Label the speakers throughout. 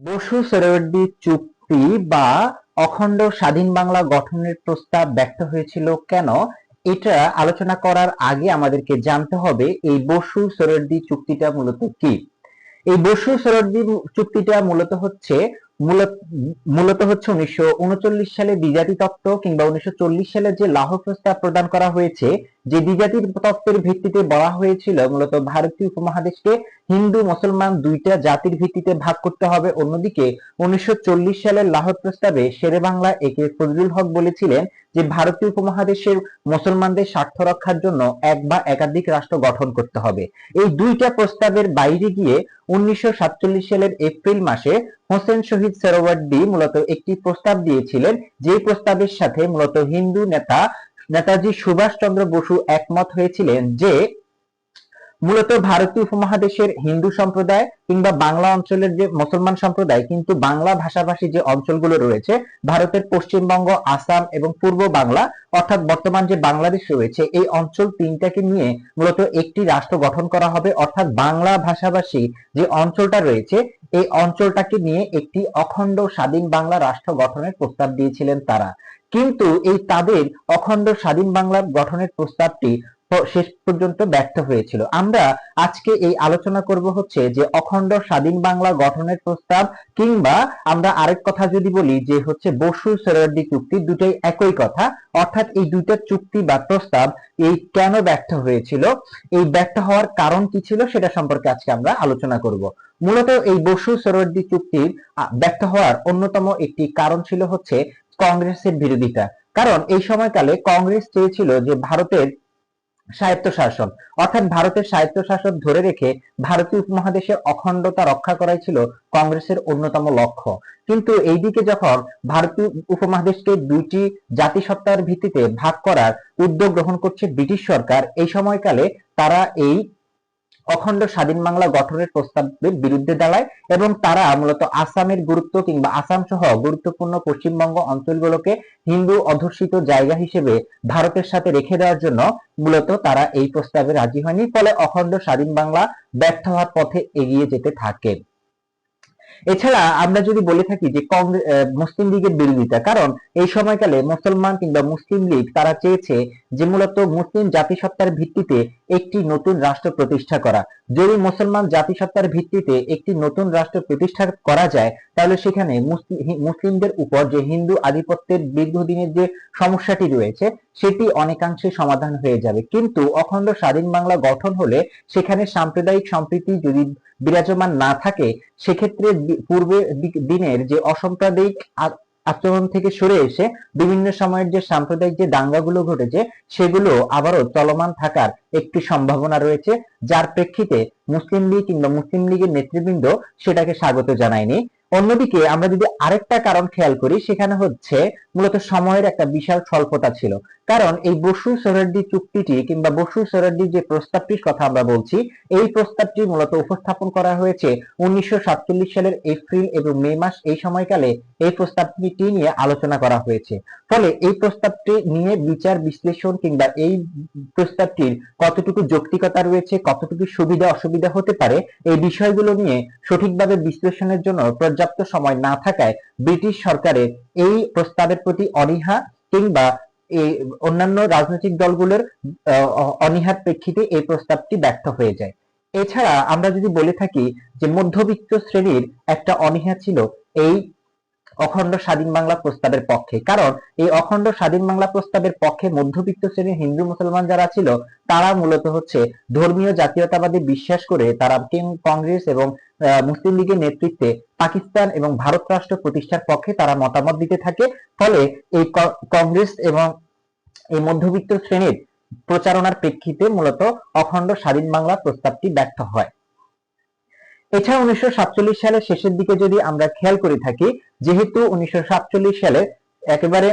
Speaker 1: বসু সোহরাওয়ার্দী চুক্তি বা অখণ্ড স্বাধীন বাংলা গঠনের প্রস্তাব ব্যক্ত হয়েছিল কেন? এটা আলোচনা করার আগে আমাদেরকে জানতে হবে এই বসু সোহরাওয়ার্দী চুক্তিটা মূলত কি? এই বসু সোহরাওয়ার্দী চুক্তিটা মূলত হচ্ছে মূলত হচ্ছে উনিশশো সালে দ্বিজাতি তত্ত্ব কিংবা উনিশশো সালে যে লাহোর প্রস্তাব প্রদান করা হয়েছে, যে দ্বিজাতির তত্ত্বের ভিত্তিতে বলা হয়েছিল মূলত ভারতীয় উপমহাদেশকে হিন্দু, মুসলমান দুইটা জাতির ভিত্তিতে ভাগ করতে হবে। অন্যদিকে উনিশশো সালের লাহোর প্রস্তাবে শেরে বাংলা একে ফজলুল হক বলেছিলেন যে ভারতীয় উপমহাদেশের মুসলমানদের স্বার্থ রক্ষার জন্য এক বা একাধিক রাষ্ট্র গঠন করতে হবে। এই দুইটা প্রস্তাবের বাইরে গিয়ে উনিশশো সাতচল্লিশ সালের এপ্রিল মাসে হোসেন শহীদ সোহরাওয়ার্দী মূলত একটি প্রস্তাব দিয়েছিলেন, যে প্রস্তাবের সাথে মূলত হিন্দু নেতা, নেতাজি সুভাষচন্দ্র বসু একমত হয়েছিলেন যে, মূলত ভারতীয় উপমহাদেশের হিন্দু সম্প্রদায় কিংবা বাংলা অঞ্চলের যে মুসলমান সম্প্রদায়, কিন্তু বাংলা ভাষাভাষী যে অঞ্চলগুলো রয়েছে, ভারতের পশ্চিমবঙ্গ, আসাম এবং পূর্ব বাংলা, অর্থাৎ বর্তমান যে বাংলাদেশ রয়েছে, এই অঞ্চল তিনটাকে নিয়ে মূলত একটি রাষ্ট্র গঠন করা হবে, অর্থাৎ বাংলা ভাষাভাষী যে অঞ্চলটা রয়েছে এই অঞ্চলটাকে নিয়ে একটি অখণ্ড স্বাধীন বাংলা রাষ্ট্র গঠনের প্রস্তাব দিয়েছিলেন তারা। কিন্তু এই তাদের অখণ্ড স্বাধীন বাংলা গঠনের প্রস্তাবটি শেষ পর্যন্ত ব্যর্থ হয়েছিল। আমরা আজকে এই আলোচনা করব হচ্ছে যে অখণ্ড স্বাধীন বাংলা গঠনের প্রস্তাব কিংবা আমরা আরেক কথা যদি বলি যে হচ্ছে বসু সোহরাওয়ার্দী চুক্তি দুটোই একই কথা, অর্থাৎ এই দুইটা চুক্তি বা প্রস্তাব এই কেন ব্যর্থ হয়েছিল, এই ব্যর্থ হওয়ার কারণ কি ছিল সেটা সম্পর্কে আজকে আমরা আলোচনা করব। মূলত এই বসু সোহরাওয়ার্দী চুক্তির ব্যর্থ হওয়ার অন্যতম একটি কারণ ছিল হচ্ছে কংগ্রেসের বিরোধিতা। কারণ এই সময়কালে কংগ্রেস চেয়েছিল যে ভারতের স্বায়ত্তশাসন। অর্থাৎ ভারতের স্বায়ত্তশাসন ধরে রেখে ভারতীয় উপমহাদেশের অখণ্ডতা রক্ষা করাই ছিল কংগ্রেসের অন্যতম লক্ষ্য। কিন্তু এইদিকে যখন ভারতীয় উপমহাদেশকে দুইটি জাতিসত্তার ভিত্তিতে ভাগ করার উদ্যোগ গ্রহণ করছে ব্রিটিশ সরকার, এই সময়কালে তারা এই অখণ্ড স্বাধীন বাংলা গঠনের প্রস্তাবের বিরুদ্ধে দাঁড়ায় এবং তারা মূলত আসামের গুরুত্ব কিংবা আসাম সহ গুরুত্বপূর্ণ পশ্চিমবঙ্গ অঞ্চলগুলোকে হিন্দু অধ্যুষিত জায়গা হিসেবে ভারতের সাথে রেখে দেওয়ার জন্য মূলত তারা এই প্রস্তাবে রাজি হয়নি, ফলে অখণ্ড স্বাধীন বাংলা ব্যর্থ হওয়ার পথে এগিয়ে যেতে থাকে। এছাড়া আমরা যদি বলে থাকি যে মুসলিম লীগের বিরোধিতা, কারণ এই সময়কালে মুসলমান কিংবা মুসলিম লীগ তারা চেয়েছে যে মূলত মুসলিম জাতিসত্তার ভিত্তিতে একটি নতুন রাষ্ট্র প্রতিষ্ঠা করা। যদি মুসলমান জাতিসত্তার ভিত্তিতে একটি নতুন রাষ্ট্র প্রতিষ্ঠা করা যায়, তাহলে সেখানে মুসলিমদের উপর যে হিন্দু আধিপত্যের দীর্ঘদিনের যে সমস্যাটি রয়েছে, সেটি অনেকাংশে সমাধান হয়ে যাবে। কিন্তু অখণ্ড স্বাধীন বাংলা গঠন হলে সেখানে সাম্প্রদায়িক সম্প্রীতি যদি বিরাজমান না থাকে, সেক্ষেত্রে পূর্বে দিনের যে অসাম্প্রদায়িক আচরণ থেকে সরে এসে বিভিন্ন সময়ের যে সাম্প্রদায়িক যে দাঙ্গাগুলো ঘটেছে, সেগুলো আবারও চলমান থাকার একটি সম্ভাবনা রয়েছে, যার প্রেক্ষিতে মুসলিম লীগ কিংবা মুসলিম লীগের নেতৃবৃন্দ সেটাকে স্বাগত জানায়নি। অন্যদিকে আমরা যদি আরেকটা কারণ খেয়াল করি, সেখানে হচ্ছে মূলত সময়ের একটা বিশাল স্বল্পতা ছিল। কারণ এই বসু সোহরার্দি চুক্তিটি কিংবা বসু সোহরার্দি যে প্রস্তাবটির কথা আমরা বলছি, এই প্রস্তাবটি মূলত উপস্থাপন করা হয়েছে উনিশশো সালের এপ্রিল এবং মে মাস এই সময়কালে এই প্রস্তাবটি নিয়ে আলোচনা করা হয়েছে। ফলে এই প্রস্তাবটি নিয়ে বিচার, বিশ্লেষণ কিংবা এই প্রস্তাবটির কতটুকু যৌক্তিকতা রয়েছে, কতটুকু সুবিধা, অসুবিধা হতে পারে, এই বিষয়গুলো নিয়ে সঠিকভাবে বিশ্লেষণের জন্য পর্যাপ্ত সময় না থাকায় ব্রিটিশ সরকারের এই প্রস্তাবের প্রতি অনীহা কিংবা এই অন্যান্য রাজনৈতিক দলগুলোর অনীহার প্রেক্ষিতে এই প্রস্তাবটি ব্যর্থ হয়ে যায়। এছাড়া আমরা যদি বলে থাকি যে মধ্যবিত্ত শ্রেণির একটা অনীহা ছিল এই অখণ্ড স্বাধীন বাংলা প্রস্তাবের পক্ষে। কারণ এই অখণ্ড স্বাধীন বাংলা প্রস্তাবের পক্ষে মধ্যবিত্ত শ্রেণির হিন্দু মুসলমান যারা ছিল, তারা মূলত হচ্ছে ধর্মীয় জাতীয়তাবাদী বিশ্বাস করে তারা কংগ্রেস এবং মুসলিম লীগের নেতৃত্বে পাকিস্তান এবং ভারত রাষ্ট্র প্রতিষ্ঠার পক্ষে তারা মতামত দিতে থাকে। ফলে এই কংগ্রেস এবং এই মধ্যবিত্ত শ্রেণির প্রচারণার প্রেক্ষিতে মূলত অখণ্ড স্বাধীন বাংলা প্রস্তাবটি ব্যর্থ হয়। এছাড়া উনিশশো সালের শেষের দিকে যদি আমরা খেয়াল করে থাকি, যেহেতু উনিশশো সালে একেবারে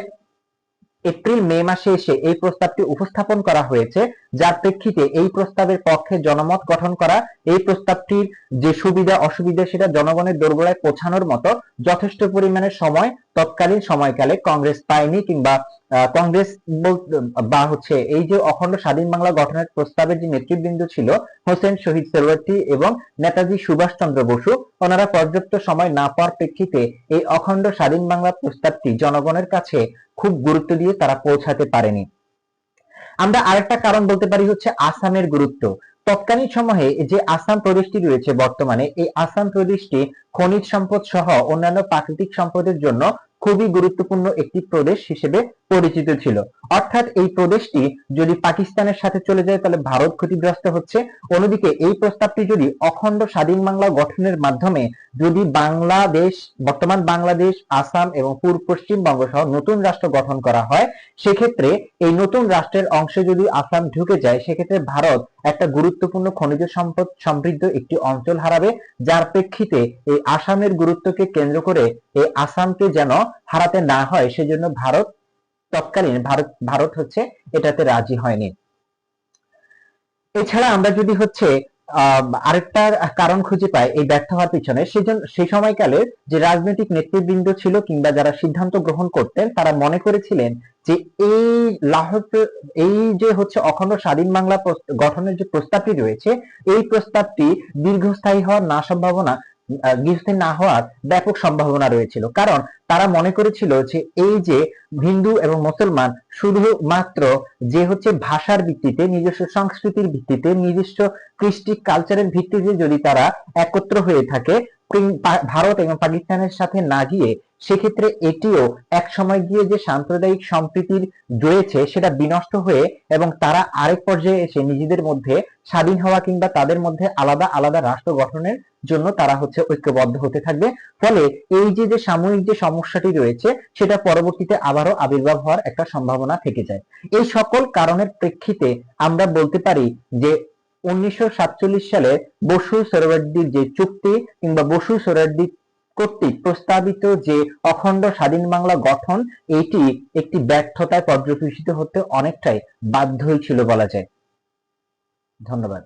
Speaker 1: এপ্রিল, মে মাসে এসে এই প্রস্তাবটি উপস্থাপন করা হয়েছে, যার প্রেক্ষিতে এই প্রস্তাবের পক্ষে জনমত গঠন করা, এই প্রস্তাবটির যে সুবিধা অসুবিধা সেটা জনগণের দোরগোড়ায় পৌঁছানোর মতো যথেষ্ট পরিমাণে সময় তৎকালীন সময়কালে কংগ্রেস পায়নি কিংবা কংগ্রেস বা হচ্ছে এই যে অখণ্ড স্বাধীন বাংলা গঠনের প্রস্তাবের যে নেতৃবৃন্দ ছিল, হোসেন শহীদ সোহরাওয়ার্দী এবং নেতাজি সুভাষচন্দ্র বসু, ওনারা পর্যাপ্ত সময় না পাওয়ার প্রেক্ষিতে এই অখণ্ড স্বাধীন বাংলা প্রস্তাবটি জনগণের কাছে খুব গুরুত্ব দিয়ে তারা পৌঁছাতে পারেনি। আমরা আরেকটা কারণ বলতে পারি হচ্ছে আসামের গুরুত্ব। তৎকালীন সময়ে যে আসাম প্রদেশটি রয়েছে বর্তমানে, এই আসাম প্রদেশটি খনিজ সম্পদ সহ অন্যান্য প্রাকৃতিক সম্পদের জন্য খুবই গুরুত্বপূর্ণ একটি প্রদেশ হিসেবে পরিচিত ছিল। অর্থাৎ এই প্রদেশটি যদি পাকিস্তানের সাথে চলে যায়, তাহলে ভারত ক্ষতিগ্রস্ত হচ্ছে। অন্যদিকে এই প্রস্তাবটি যদি অখণ্ড স্বাধীন বাংলা গঠনের মাধ্যমে যদি বাংলাদেশ, বর্তমান বাংলাদেশ, আসাম এবং পূর্ব পশ্চিমবঙ্গ সহ নতুন রাষ্ট্র গঠন করা হয়, সেক্ষেত্রে এই নতুন রাষ্ট্রের অংশে যদি আসাম ঢুকে যায়, সেক্ষেত্রে ভারত একটা গুরুত্বপূর্ণ খনিজ সম্পদ সমৃদ্ধ একটি অঞ্চল হারাবে। যার প্রেক্ষিতে এই আসামের গুরুত্বকে কেন্দ্র করে এই আসামকে যেন হারাতে না হয়, সেজন্য ভারত তৎকালীন ভারত ভারত হচ্ছে এটাতে রাজি হয়নি। এছাড়া আমরা যদি হচ্ছে আরেকটা কারণ খুঁজে পাই এই ব্যর্থ হওয়ার পিছনে সেজন্য সেই সময়কালে যে রাজনৈতিক নেতৃবৃন্দ ছিল কিংবা যারা সিদ্ধান্ত গ্রহণ করতেন, তারা মনে করেছিলেন যে এই লাহোর, এই যে হচ্ছে অখণ্ড স্বাধীন বাংলা গঠনের যে প্রস্তাবটি রয়েছে, এই প্রস্তাবটি দীর্ঘস্থায়ী হওয়ার না সম্ভাবনা দীর্ঘস্থায়ী না হওয়ার ব্যাপক সম্ভাবনা রয়েছিল। কারণ তারা মনে করেছিল যে এই যে হিন্দু এবং মুসলমান শুধুমাত্র যে হচ্ছে ভাষার ভিত্তিতে, নিজস্ব সংস্কৃতির ভিত্তিতে, নিজস্ব কৃষ্টি কালচারের ভিত্তিতে যদি তারা একত্র হয়ে থাকে ভারত এবং পাকিস্তানের সাথে না গিয়ে সেক্ষেত্রে এটিও এক সময় গিয়ে যে সাম্প্রদায়িক সম্প্রীতির রয়েছে সেটা বিনষ্ট হয়ে এবং তারা আরেক পর্যায়ে এসে নিজেদের মধ্যে স্বাধীন হওয়া কিংবা তাদের মধ্যে আলাদা আলাদা রাষ্ট্র গঠনের জন্য তারা হচ্ছে ঐক্যবদ্ধ হতে থাকবে। ফলে এই যে যে সাময়িক যে সমস্যাটি রয়েছে, সেটা পরবর্তীতে আবারও আবির্ভাব হওয়ার একটা সম্ভাবনা থেকে যায়। এই সকল কারণের প্রেক্ষিতে আমরা বলতে পারি যে উনিশশো সাতচল্লিশ সালে বসু সোহরাওয়ার্দীর যে চুক্তি কিংবা বসু সোহরাওয়ার্দী কর্তৃক প্রস্তাবিত যে অখণ্ড স্বাধীন বাংলা গঠন, এটি একটি ব্যর্থতায় পর্যবেসিত হতে অনেকটাই বাধ্যই ছিল বলা যায়। ধন্যবাদ।